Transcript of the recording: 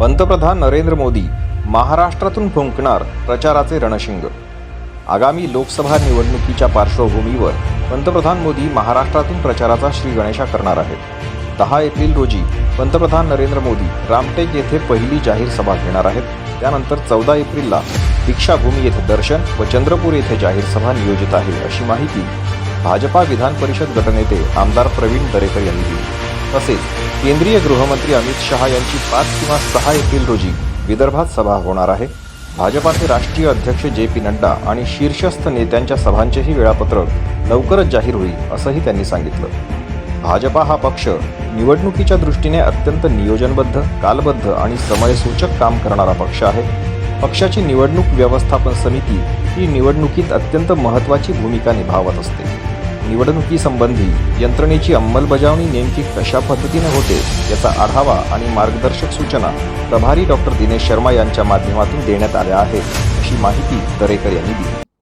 पंतप्रधान नरेंद्र मोदी महाराष्ट्रातून फुंकणार प्रचाराचे रणशिंग. आगामी लोकसभा निवडणुकीच्या पार्श्वभूमीवर पंतप्रधान मोदी महाराष्ट्रातून प्रचाराचा श्री गणेशा करणार आहेत. दहा एप्रिल रोजी पंतप्रधान नरेंद्र मोदी रामटेक येथे पहिली जाहीर सभा घेणार आहेत. त्यानंतर चौदा एप्रिलला दीक्षाभूमी येथे दर्शन व चंद्रपूर येथे जाहीर सभा नियोजित आहे अशी माहिती भाजपा विधान परिषद गटनेते आमदार प्रवीण दरेकर यांनी दिली. तसेच केंद्रीय गृहमंत्री अमित शहा यांची पाच किंवा सहा एप्रिल रोजी विदर्भात सभा होणार आहे. भाजपाचे राष्ट्रीय अध्यक्ष जे पी नड्डा आणि शीर्षस्थ नेत्यांच्या सभांचेही वेळापत्रक लवकरच जाहीर होईल असंही त्यांनी सांगितलं. भाजपा हा पक्ष निवडणुकीच्या दृष्टीने अत्यंत नियोजनबद्ध कालबद्ध आणि समयसूचक काम करणारा पक्ष आहे. पक्षाची निवडणूक व्यवस्थापन समिती ही निवडणुकीत अत्यंत महत्त्वाची भूमिका निभावत असते. निवडणुकीसंबंधी यंत्रणेची अंमलबजावणी नेमकी कशा पद्धतीने होते याचा आढावा आणि मार्गदर्शक सूचना प्रभारी डॉक्टर दिनेश शर्मा यांच्या माध्यमातून देण्यात आल्या आहेत. अशी माहिती दरेकर यांनी दिली.